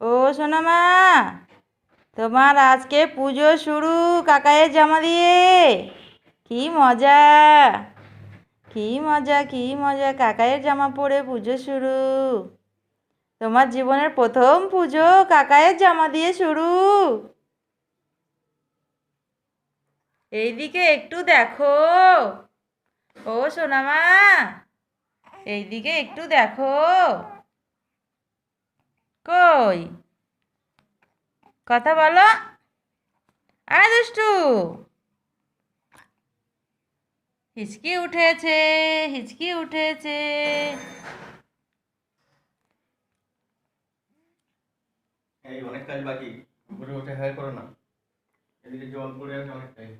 ও সোনামা, তোমার আজকে পুজো শুরু, কাকায়ের জামা দিয়ে। কি মজা কি মজা কি মজা, কাকায়ের জামা পরে পুজো শুরু। তোমার জীবনের প্রথম পুজো, কাকায়ের জামা দিয়ে শুরু। এইদিকে একটু দেখো। ও সোনামা, এইদিকে একটু দেখো। কই? কথা বলো। আয় দুষ্টু। হিচকি উঠেছে হিচকি উঠেছে। এই অনেক কাজ বাকি। উপরে উঠে হায়ার করো না। এদিকে জল পড়ে আছে অনেক টাইম